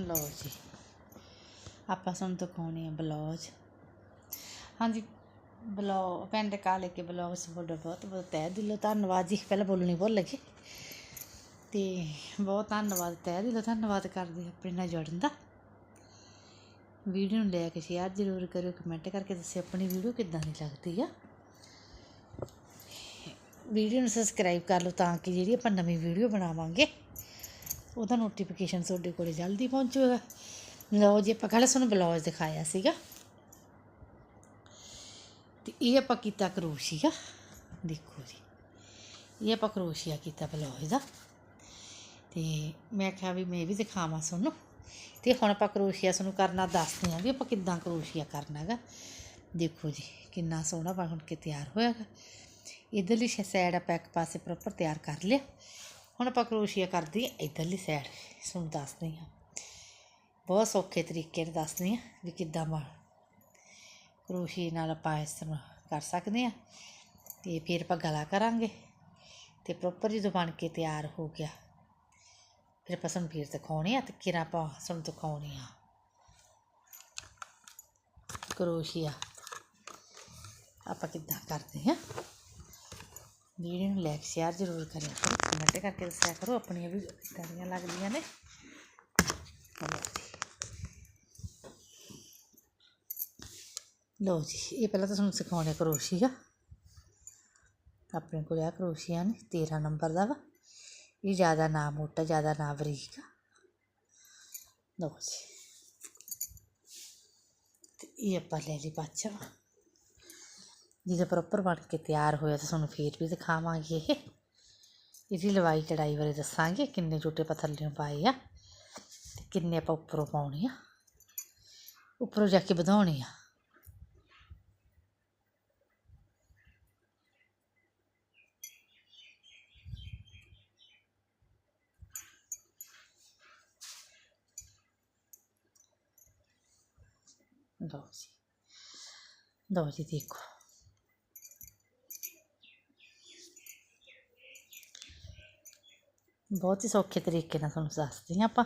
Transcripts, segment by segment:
ਲਓ ਜੀ। ਆਪਾਂ ਤੁਹਾਨੂੰ ਦਿਖਾਉਣੇ ਆ ਬਲੌਜ। ਹਾਂਜੀ ਬਲੌਗ ਪਿੰਡ ਕਾਲੇ ਕੇ ਬਲੌਗ ਸ ਤੁਹਾਡਾ ਬਹੁਤ ਬਹੁਤ ਤਹਿ ਦਿਲੋਂ ਧੰਨਵਾਦ ਜੀ। ਪਹਿਲਾਂ ਬੋਲਣੀ ਭੁੱਲ ਲੱਗੇ ਤੇ ਬਹੁਤ ਧੰਨਵਾਦ, ਤਹਿ ਦਿਲੋਂ ਧੰਨਵਾਦ ਕਰਦੇ ਆਪਣੇ ਨਾਲ ਜੁੜਨ ਦਾ। ਵੀਡੀਓ ਨੂੰ ਲੈ ਕੇ ਸ਼ੇਅਰ ਜ਼ਰੂਰ ਕਰਿਓ ਕਮੈਂਟ ਕਰਕੇ ਦੱਸਿਓ ਆਪਣੀ ਵੀਡੀਓ ਕਿੱਦਾਂ ਦੀ ਲੱਗਦੀ ਆ। ਵੀਡੀਓ ਨੂੰ ਸਬਸਕ੍ਰਾਈਬ ਕਰ ਲਓ ਤਾਂ ਕਿ ਜਿਹੜੀ ਆਪਾਂ ਨਵੀਂ ਵੀਡੀਓ ਬਣਾਵਾਂਗੇ। ਉਹਦਾ ਨੋਟੀਫਿਕੇਸ਼ਨ ਤੁਹਾਡੇ ਕੋਲੇ ਜਲਦੀ ਪਹੁੰਚੂਗਾ। ਲਓ ਜੀ, ਆਪਾਂ ਕੱਲ੍ਹ ਤੁਹਾਨੂੰ ਬਲੌਜ ਦਿਖਾਇਆ ਸੀਗਾ। ਤੇ ਇਹ ਆਪਾਂ ਕੀਤਾ ਕਰੋਸ਼ੀਆ। ਦੇਖੋ ਜੀ, ਇਹ ਆਪਾਂ ਕਰੋਸ਼ੀਆ ਕੀਤਾ ਬਲੌਜ ਦਾ। ਤੇ ਮੈਂ ਕਿਹਾ ਵੀ ਮੈਂ ਵੀ ਦਿਖਾਵਾਂ ਤੁਹਾਨੂੰ। ਤੇ ਹੁਣ ਆਪਾਂ ਕਰੋਸ਼ੀਆ ਤੁਹਾਨੂੰ ਕਰਨਾ ਦੱਸਦੇ ਹਾਂ ਵੀ ਆਪਾਂ ਕਿੱਦਾਂ ਕਰੋਸ਼ੀਆ ਕਰਨਾ ਹੈਗਾ। ਦੇਖੋ ਜੀ, ਕਿੰਨਾ ਸੋਹਣਾ ਬਣ ਕੇ ਤਿਆਰ ਹੋਇਆ ਹੈਗਾ ਇਧਰਲੀ ਸਾਈਡ ਆਪਾਂ ਇੱਕ ਪਾਸੇ ਪ੍ਰੋਪਰ ਤਿਆਰ ਕਰ ਲਿਆ। ਹੁਣ ਆਪਾਂ ਕਰੋਸ਼ੀਆ ਕਰਦੇ ਹਾਂ, ਇਧਰਲੀ ਸਾਈਡ ਤੁਹਾਨੂੰ ਦੱਸਦੇ ਹਾਂ। ਬਹੁਤ ਸੌਖੇ ਤਰੀਕੇ ਨਾਲ ਦੱਸਦੇ ਹਾਂ ਵੀ ਕਿੱਦਾਂ ਬਣ ਕਰੋਸ਼ੀਏ ਨਾਲ ਆਪਾਂ ਇਸ ਤਰ੍ਹਾਂ ਕਰ ਸਕਦੇ ਹਾਂ। ਤੇ ਫਿਰ ਆਪਾਂ ਗਲਾ ਕਰਾਂਗੇ ਤੇ ਪ੍ਰੋਪਰ ਜਦੋਂ ਬਣ ਕੇ ਤਿਆਰ ਹੋ ਗਿਆ, ਫਿਰ ਆਪਾਂ ਤੁਹਾਨੂੰ ਫਿਰ ਦਿਖਾਉਣੇ ਆ ਤੇ ਕਿਰਾ ਆਪਾਂ ਤੁਹਾਨੂੰ ਦਿਖਾਉਣੇ ਆ। ਕਰੋਸ਼ੀਆ, ਆਪਾਂ ਕਿੱਦਾਂ ਕਰਦੇ ਹਾਂ। ਵੀਡੀਓ ਨੂੰ ਲਾਈਕ ਸ਼ੇਅਰ ਜ਼ਰੂਰ ਕਰਿਆ ਕਰੋ ਕਮੈਂਟ ਕਰਕੇ ਦੱਸਿਆ ਕਰੋ, ਆਪਣੀਆਂ ਵੀ ਕਿੱਦਾਂ ਲੱਗਦੀਆਂ ਨੇ। ਲਓ ਜੀ, ਇਹ ਪਹਿਲਾਂ ਤਾਂ ਤੁਹਾਨੂੰ ਸਿਖਾਉਣੇ ਕਰੋਸ਼ੀਆ ਆਪਣੇ ਕੋਲ ਆ ਕਰੋਸ਼ੀਆ ਨੇ 13 ਨੰਬਰ ਦਾ ਵਾ। ਇਹ ਜ਼ਿਆਦਾ ਨਾ ਮੋਟਾ, ਜ਼ਿਆਦਾ ਨਾ ਬਰੀਕ ਆ। ਲਓ ਜੀ। ਤੇ ਇਹ ਆਪਾਂ ਲੈ ਲਈ ਪਾਚਾ ਜਿਹਦੇ ਪ੍ਰੋਪਰ ਬਣ ਕੇ ਤਿਆਰ ਹੋਇਆ ਤਾਂ ਤੁਹਾਨੂੰ ਫੇਰ ਵੀ ਦਿਖਾਵਾਂਗੇ। ਇਹ ਇਹਦੀ ਲਵਾਈ ਚੜਾਈ ਬਾਰੇ ਦੱਸਾਂਗੇ, ਕਿੰਨੇ ਛੋਟੇ ਪਥੱਲਿਓਂ ਪਾਏ ਆ ਤੇ ਕਿੰਨੇ ਆਪਾਂ ਉੱਪਰੋਂ ਪਾਉਣੇ ਆ। ਉੱਪਰੋਂ ਜਾ ਕੇ ਵਧਾਉਣੇ ਆ। ਦੋ ਜੀ। ਲਓ ਜੀ, ਦੇਖੋ। ਬਹੁਤ ਹੀ ਸੌਖੇ ਤਰੀਕੇ ਨਾਲ ਤੁਹਾਨੂੰ ਦੱਸਦੀ ਹਾਂ ਆਪਾਂ।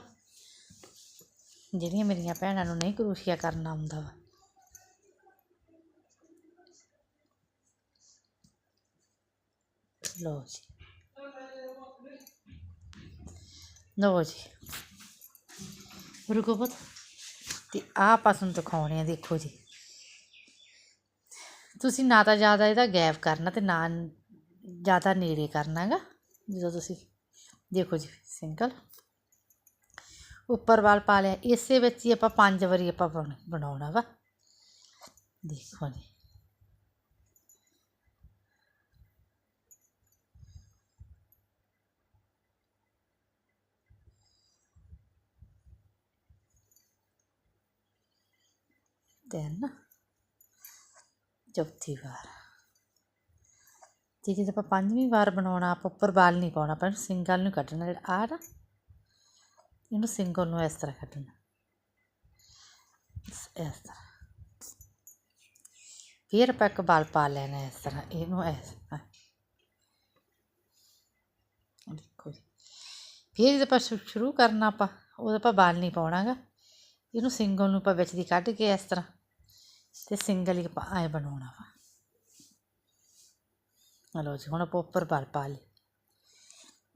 ਜਿਹੜੀਆਂ ਮੇਰੀਆਂ ਭੈਣਾਂ ਨੂੰ ਨਹੀਂ ਕਰੋਸ਼ੀਆ ਕਰਨਾ ਆਉਂਦਾ ਵਾ। ਲਓ ਜੀ। ਲਓ ਜੀ। ਰੁਕੋ ਪੁੱਤ। ਤੇ ਆਹ ਆਪਾਂ ਤੁਹਾਨੂੰ ਦਿਖਾਉਣੇ ਆ, ਦੇਖੋ ਜੀ। ਤੁਸੀਂ ਨਾ ਤਾਂ ਜ਼ਿਆਦਾ ਇਹਦਾ ਗੈਪ ਕਰਨਾ ਤੇ ਨਾ ਜ਼ਿਆਦਾ ਨੇੜੇ ਕਰਨਾ ਹੈਗਾ ਜਦੋਂ ਤੁਸੀਂ ਦੇਖੋ ਜੀ, ਸਿੰਗਲ। ਉੱਪਰ ਵਾਲ ਪਾ ਲਿਆ। ਇਸੇ ਵਿੱਚ ਹੀ ਆਪਾਂ ਪੰਜ ਵਾਰੀ ਆਪਾਂ ਬਣ- ਬਣਾਉਣਾ ਵਾ। ਦੇਖੋ ਜੀ। ਤਿੰਨ ਚੌਥੀ ਵਾਰ। ਤੇ ਜਦੋਂ ਆਪਾਂ ਪੰਜਵੀਂ ਵਾਰ ਬਣਾਉਣਾ, ਆਪਾਂ ਉੱਪਰ ਵਾਲ ਨਹੀਂ ਪਾਉਣਾ, ਆਪਾਂ ਇਹਨੂੰ ਸਿੰਗਲ ਨੂੰ ਕੱਢਣਾ, ਜਿਹੜਾ ਆ ਨਾ, ਇਹਨੂੰ ਸਿੰਗਲ ਨੂੰ ਇਸ ਤਰ੍ਹਾਂ ਕੱਢਣਾ। ਇਸ ਤਰ੍ਹਾਂ। ਫਿਰ ਆਪਾਂ ਇੱਕ ਵਾਲ ਪਾ ਲੈਣਾ ਇਸ ਤਰ੍ਹਾਂ, ਇਹਨੂੰ ਇਸ ਤਰ੍ਹਾਂ। ਦੇਖੋ ਜੀ। ਫਿਰ ਜਦੋਂ ਆਪਾਂ ਸ਼ੁ- ਸ਼ੁਰੂ ਕਰਨਾ ਆਪਾਂ ਉਹਦਾ ਆਪਾਂ ਵਾਲ ਨਹੀਂ ਪਾਉਣਾਗਾ। ਇਹਨੂੰ ਸਿੰਗਲ ਨੂੰ ਆਪਾਂ ਵਿੱਚ ਦੀ ਕੱਢ ਕੇ ਇਸ ਤਰ੍ਹਾਂ, ਤੇ ਸਿੰਗਲ ਹੀ ਆਪਾਂ ਐ ਬਣਾਉਣਾ ਵਾ। ਹਲੋ ਜੀ, ਹੁਣ ਆਪਾਂ ਉੱਪਰ ਵਾਲ ਪਾ ਲਏ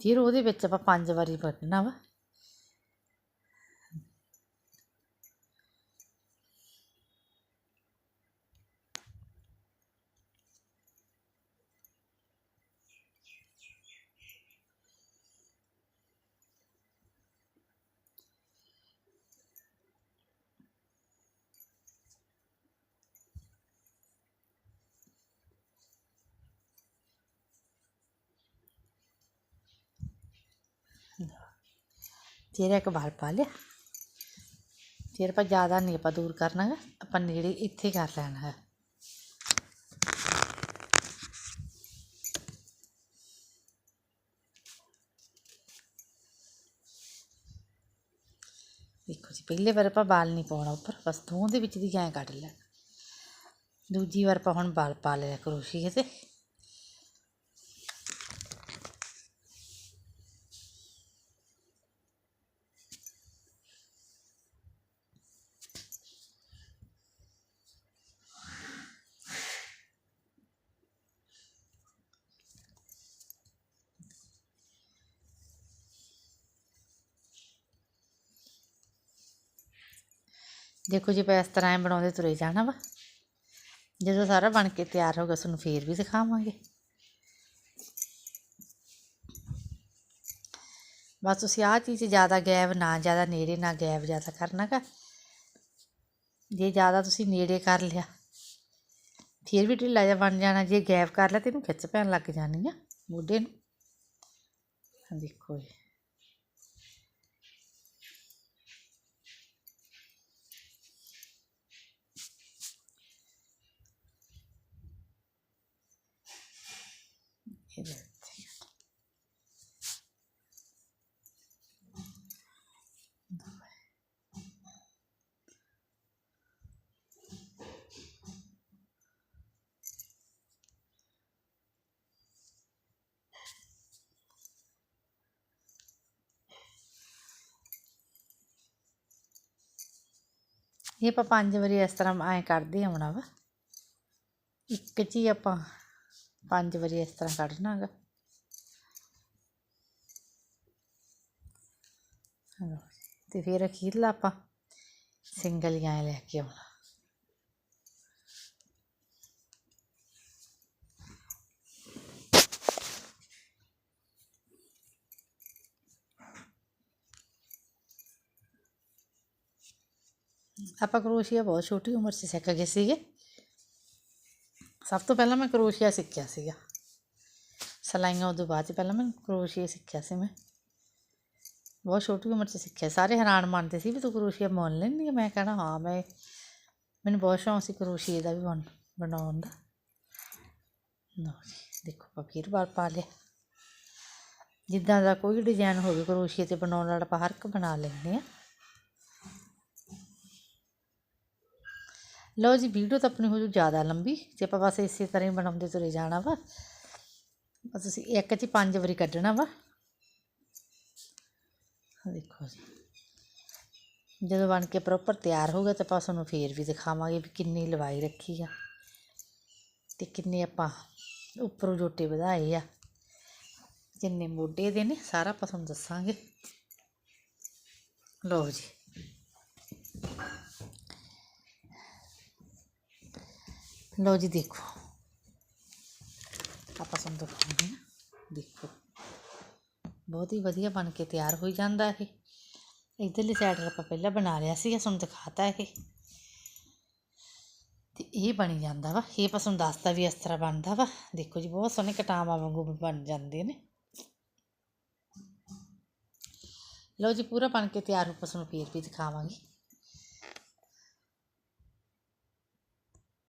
ਫਿਰ ਉਹਦੇ ਵਿੱਚ ਆਪਾਂ ਪੰਜ ਵਾਰੀ ਬੰਨਣਾ ਵਾ। ਫਿਰ ਇੱਕ ਵਾਲ ਪਾ ਲਿਆ। ਫਿਰ ਆਪਾਂ ਜ਼ਿਆਦਾ ਨਹੀਂ ਆਪਾਂ ਦੂਰ ਕਰਨਾ ਗਾ, ਆਪਾਂ ਨੇੜੇ ਇੱਥੇ ਕਰ ਲੈਣਾ ਹੈ। ਦੇਖੋ ਜੀ, ਪਹਿਲੇ ਵਾਰ ਆਪਾਂ ਬਾਲ ਨਹੀਂ ਪਾਉਣਾ ਉੱਪਰ, ਬਸ ਦੋਹਾਂ ਦੇ ਵਿੱਚ ਦੀ ਐਂ ਕੱਢ ਲੈਣਾ। ਦੂਜੀ ਵਾਰ ਆਪਾਂ ਹੁਣ ਵਾਲ ਪਾ ਲਿਆ ਕਰੋਸ਼ੀਏ ਤੇ। ਦੇਖੋ ਜੀ ਆਪਾਂ ਇਸ ਤਰ੍ਹਾਂ ਐਂ ਬਣਾਉਂਦੇ ਤੁਰੇ ਜਾਣਾ ਵਾ। ਜਦੋਂ ਸਾਰਾ ਬਣ ਕੇ ਤਿਆਰ ਹੋ ਗਿਆ ਤੁਹਾਨੂੰ ਫੇਰ ਵੀ ਦਿਖਾਵਾਂਗੇ। ਬਸ ਤੁਸੀਂ ਆਹ ਚੀਜ਼ ਜ਼ਿਆਦਾ ਗੈਬ ਨਾ, ਜ਼ਿਆਦਾ ਨੇੜੇ ਨਾ ਗੈਬ ਜ਼ਿਆਦਾ ਕਰਨਾ ਗਾ। ਜੇ ਜ਼ਿਆਦਾ ਤੁਸੀਂ ਨੇੜੇ ਕਰ ਲਿਆ, ਫਿਰ ਵੀ ਢਿੱਲਾ ਜਿਹਾ ਬਣ ਜਾਣਾ। ਜੇ ਗੈਪ ਕਰ ਲਿਆ, ਤੇ ਇਹਨੂੰ ਖਿੱਚ ਪੈਣ ਲੱਗ ਜਾਣੀ ਆ ਮੋਢੇ ਨੂੰ। ਦੇਖੋ ਜੀ ਇਹਦੇ ਉੱਤੇ ਇਹ ਆਪਾਂ ਪੰਜ ਵਾਰੀ ਇਸ ਤਰ੍ਹਾਂ ਐਂ ਕੱਢਦੇ ਆਉਣਾ ਵਾ। ਇੱਕ 'ਚ ਹੀ ਆਪਾਂ ਪੰਜ ਵਾਰੀ ਇਸ ਤਰ੍ਹਾਂ ਕੱਢਣਾ ਹੈਗਾ। ਲਓ ਤੇ ਫਿਰ ਅਖੀਰਲਾ ਆਪਾਂ ਸਿੰਗਲ ਹੀ ਐਂ ਲੈ ਕੇ ਆਉਣਾ। ਆਪਾਂ ਕਰੋਸ਼ੀਆ ਬਹੁਤ ਛੋਟੀ ਉਮਰ 'ਚ ਸਿੱਖ ਗਏ ਸੀਗੇ। ਸਭ ਤੋਂ ਪਹਿਲਾਂ ਮੈਂ ਕਰੋਸ਼ੀਆ ਸਿੱਖਿਆ ਸੀਗਾ। ਸਲਾਈਆਂ ਉਦੋਂ ਬਾਅਦ 'ਚ ਪਹਿਲਾਂ ਮੈਂ ਕਰੋਸ਼ੀਆ ਸਿੱਖਿਆ ਸੀ ਮੈਂ। ਬਹੁਤ ਛੋਟੀ ਉਮਰ 'ਚ ਸਿੱਖਿਆ। ਸਾਰੇ ਹੈਰਾਨ ਮੰਨਦੇ ਸੀ ਵੀ ਤੂੰ ਕਰੋਸ਼ੀਆ ਬੁਣ ਲੈਂਦੀ ਹੈ ਮੈਂ ਕਹਿਣਾ, ਹਾਂ, ਮੈਂ, ਮੈਨੂੰ ਬਹੁਤ ਸ਼ੌਂਕ ਸੀ ਕਰੋਸ਼ੀਏ ਦਾ ਵੀ ਬਣ, ਬਣਾਉਣ ਦਾ। ਲਓ ਜੀ, ਦੇਖੋ ਆਪਾਂ ਫਿਰ ਵਾਲ ਪਾ ਲਿਆ। ਜਿੱਦਾਂ ਦਾ ਕੋਈ ਡਿਜ਼ਾਈਨ ਹੋਵੇ ਕਰੋਸ਼ੀਏ 'ਤੇ ਬਣਾਉਣ ਵਾਲਾ, ਆਪਾਂ ਹਰ ਇੱਕ ਬਣਾ ਲੈਂਦੇ ਹਾਂ ਲਓ ਜੀ, ਵੀਡੀਓ ਤਾਂ ਆਪਣੀ ਹੋ ਜੂ ਜ਼ਿਆਦਾ ਲੰਬੀ। ਜੇ ਆਪਾਂ ਬਸ ਇਸੇ ਤਰ੍ਹਾਂ ਹੀ ਬਣਾਉਂਦੇ ਤੁਰੇ ਜਾਣਾ ਵਾ। ਬਸ ਤੁਸੀਂ ਇੱਕ 'ਚ ਪੰਜ ਵਾਰੀ ਕੱਢਣਾ ਵਾ। ਦੇਖੋ ਜੀ। ਜਦੋਂ ਬਣ ਕੇ ਪ੍ਰੋਪਰ ਤਿਆਰ ਹੋ ਗਿਆ ਤਾਂ ਆਪਾਂ ਤੁਹਾਨੂੰ ਫੇਰ ਵੀ ਦਿਖਾਵਾਂਗੇ ਵੀ ਕਿੰਨੀ ਲਵਾਈ ਰੱਖੀ ਆ ਤੇ ਕਿੰਨੇ ਆਪਾਂ ਉੱਪਰੋਂ ਜੋਟੇ ਵਧਾਏ ਆ। ਕਿੰਨੇ ਮੋਢੇ ਦੇ ਨੇ, ਸਾਰਾ ਆਪਾਂ ਤੁਹਾਨੂੰ ਦੱਸਾਂਗੇ। ਲਓ ਜੀ। ਲਓ ਜੀ ਦੇਖੋ। ਆਪਾਂ ਤੁਹਾਨੂੰ ਦਿਖਾਉਂਦੇ ਹਾਂ। ਦੇਖੋ। ਬਹੁਤ ਹੀ ਵਧੀਆ ਬਣ ਕੇ ਤਿਆਰ ਹੋਈ ਜਾਂਦਾ ਇਹ। ਇਧਰਲੀ ਸਾਈਡ ਆਪਾਂ ਪਹਿਲਾਂ ਬਣਾ ਲਿਆ ਸੀ ਤੁਹਾਨੂੰ ਦਿਖਾਤਾ ਇਹ। ਤੇ ਇਹ ਬਣੀ ਜਾਂਦਾ ਵਾ। ਇਹ ਆਪਾਂ ਤੁਹਾਨੂੰ ਦੱਸਤਾ ਵੀ ਇਸ ਤਰ੍ਹਾਂ ਬਣਦਾ ਵਾ। ਦੇਖੋ ਜੀ, ਬਹੁਤ ਸੋਹਣੇ ਕਟਾਵਾਂ ਵਾਂਗੂ ਵੀ ਬਣ ਜਾਂਦੇ ਨੇ। ਲਓ ਜੀ, ਪੂਰਾ ਬਣ ਕੇ ਤਿਆਰ ਹੋ ਆਪਾਂ ਨੂੰ ਫੇਰ ਵੀ ਦਿਖਾਵਾਂਗੇ।